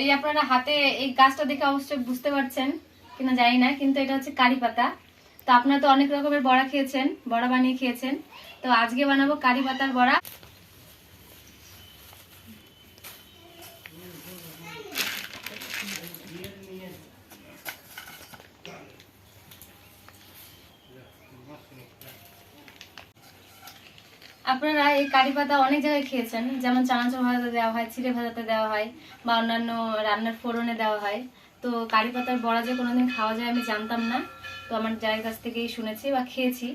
এই আপনারা হাতে এই গাছটা দেখে অবশ্যই বুঝতে পারছেন কিনা জানি না, কিন্তু এটা হচ্ছে কারি পাতা। তো আপনারা তো অনেক রকমের বড়া খেয়েছেন, বড়া বানিয়ে খেয়েছেন। তো আজকে বানাবো কারি পাতার বড়া। আপনারা এই কারি পাতা অনেক জায়গায় খেয়েছেন। যেমন চানাচুর ভাজাতে দেওয়া হয়, চিড়ে ভাজাতে দেওয়া হয়, বা অন্যান্য রান্নার ফোড়নে দেওয়া হয়। তো কারি পাতার বড়া যে কোনোদিন খাওয়া যায় আমি জানতাম না। তো আমার জায়ের কাছ থেকেই শুনেছি বা খেয়েছি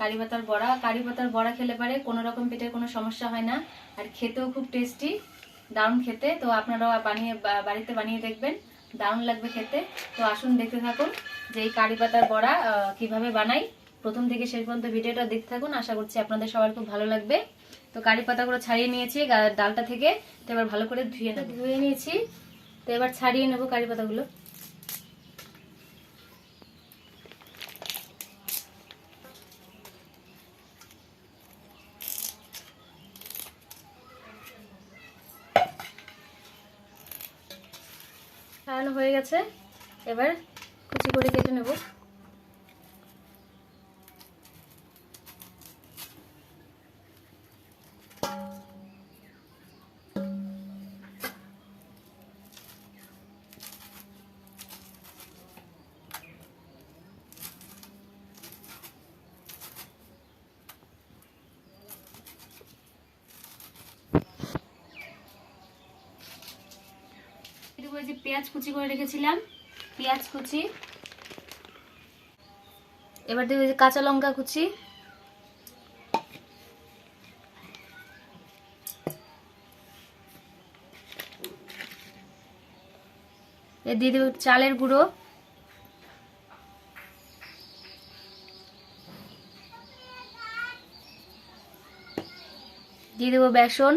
কারি পাতার বড়া। কারি পাতার বড়া খেলে পারে কোনো রকম পেটের কোনো সমস্যা হয় না, আর খেতেও খুব টেস্টি দারুণ খেতে। তো আপনারাও বানিয়ে বাড়িতে বানিয়ে দেখবেন, দারুণ লাগবে খেতে। তো আসুন দেখতে থাকুন যে এই কারি পাতার বড়া কীভাবে বানাই। প্রথম থেকে শেষ পর্যন্ত ভিডিওটা দেখতে থাকুন। আশা করছি আপনাদের সবার খুব ভালো লাগবে। তো কারি পাতাগুলো ছাড়িয়ে নিয়েছি ডালটা থেকে। তো এবার ভালো করে ধুয়ে ধুয়ে নিয়েছি। তো এবার ছাড়িয়ে নেব কারি পাতাগুলো। হয়ে গেছে। এবার কুচি করে কেটে নেব। এই যে পেঁয়াজ কুচি করে রেখেছিলাম। পেঁয়াজ কুচি। এবার দেবো যে কাঁচা লঙ্কা কুচি। এ দিয়ে দেবো চালের গুঁড়ো। দিয়ে দেবো বেসন।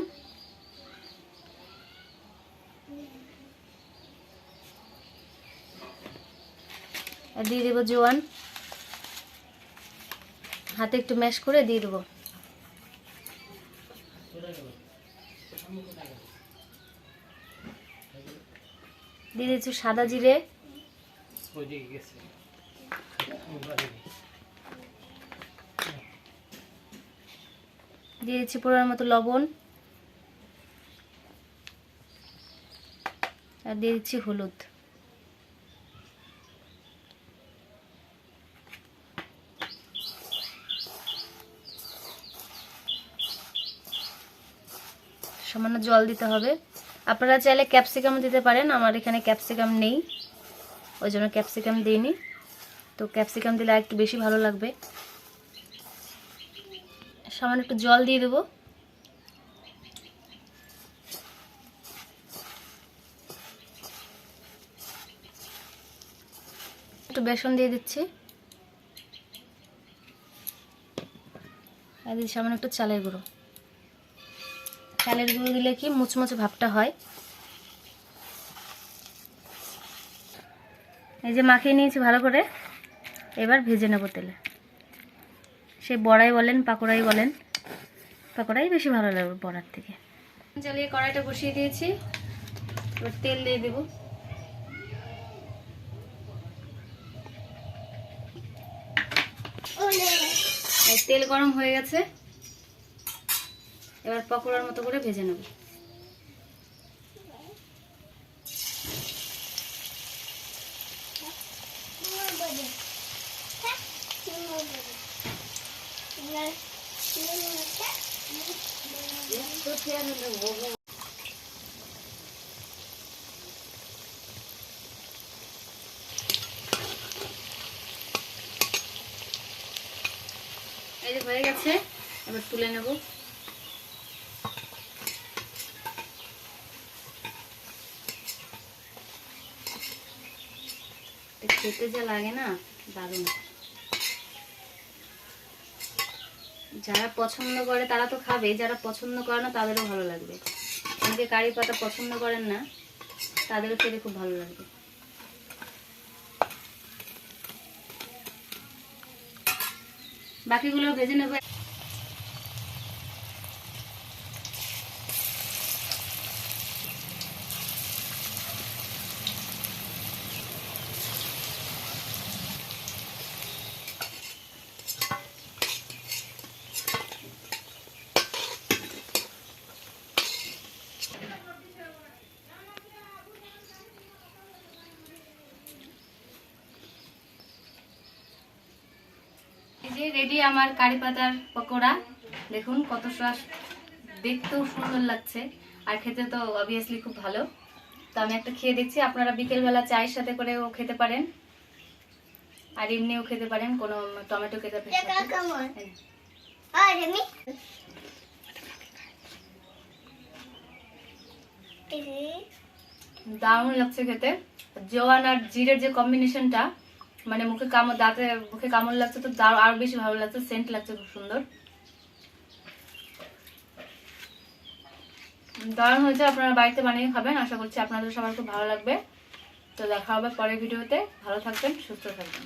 দিয়ে দেবো জোয়ান। হাতে একটু ম্যাশ করে দিয়ে দেবো। দিয়ে দিচ্ছি সাদা জিরে। দিয়ে দিচ্ছি পরিমাণ মতো লবণ। আর দিয়ে দিচ্ছি হলুদ। সামান্য জল দিতে হবে। আপনারা চাইলে ক্যাপসিকাম দিতে পারেন, আমার এখানে ক্যাপসিকাম নেই। ওই জন্য ক্যাপসিকাম দিইনি। তো ক্যাপসিকাম দিলে একটু বেশি ভালো লাগবে। সামান্য একটু জল দিয়ে দেবো। একটু বেসন দিয়ে দিচ্ছি। আর সামান্য একটু চালের গুঁড়ো। চালের গুঁড়ো দিলে কি মুচমুচে ভাবটা হয়? এই যে মাখিয়ে নিয়েছি ভালো করে, এবার ভেজে নেব তেলে। সে বড়াই বলেন, পাকোড়াই বলেন, পাকোড়াই বেশি ভালো লাগবে বড়ার থেকে। জ্বালিয়ে কড়াইটা বসিয়ে দিয়েছি, এবার তেল দিয়ে দেব। তেল গরম হয়ে গেছে। এবার পকোড়ার মতো করে ভেজে নেব। এই যে হয়ে গেছে এবার তুলে নেব। খেতে যা লাগে না, দারুণ। যারা পছন্দ করে তারা তো খাবে, যারা পছন্দ করে না তাদেরও ভালো লাগবে। অনেকে কারি পাতা পছন্দ করেন না, তাদেরও খেতে খুব ভালো লাগবে। বাকিগুলো ভেজে নেব। এই যে রেডি আমার কারি পাতার পকোড়া। দেখুন কত শ্বাস দেখতেও সুন্দর লাগছে। আর খেতে তো অবভিয়াসলি খুব ভালো। তো আমি একটা খেয়ে দেখছি আপনারা বিকেলবেলা চায়ের সাথে করেও খেতে পারেন। আর এমনিও খেতে পারেন কোনো টমেটো খেতে কেমন? আর দারুণ লাগছে খেতে। জোয়ান আর জিরের যে কম্বিনেশনটা মানে মুখে কামড়, দাঁতে মুখে কামড় লাগছে তো দাঁড় আরও বেশি ভালো লাগছে সেন্ট লাগছে খুব সুন্দর। দারুণ হয়েছে, আপনারা বাড়িতে বানিয়ে খাবেন, আশা করছি আপনাদের সবার খুব ভালো লাগবে। তো দেখা হবে পরের ভিডিওতে, ভালো থাকবেন, সুস্থ থাকবেন।